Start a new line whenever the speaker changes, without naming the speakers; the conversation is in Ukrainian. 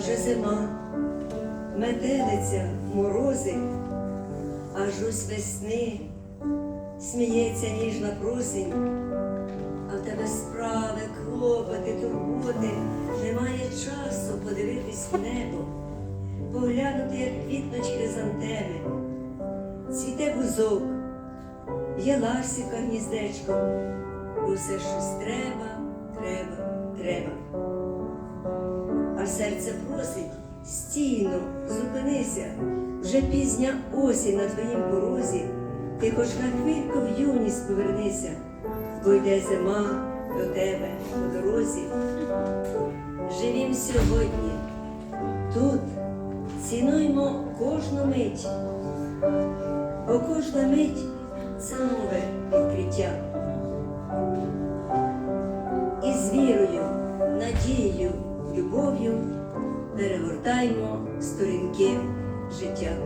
вже зима, метелиця, морози, аж ось весни, сміється ніжна просень, а в тебе справи, клопоти, турботи, немає часу подивитись в небо, поглянути, як квітнуть хризантеми, цвіте бузок, є ласіка гніздечко, все щось треба, треба, треба. Серце просить стійно, зупинися, вже пізня осінь на твоїм порозі, ти хоч на хвильку в юність повернися, бо йде зима до тебе по дорозі. Живім сьогодні, тут цінуймо кожну мить, бо кожна мить це нове відкриття. Любов'ю перегортаймо сторінки життя.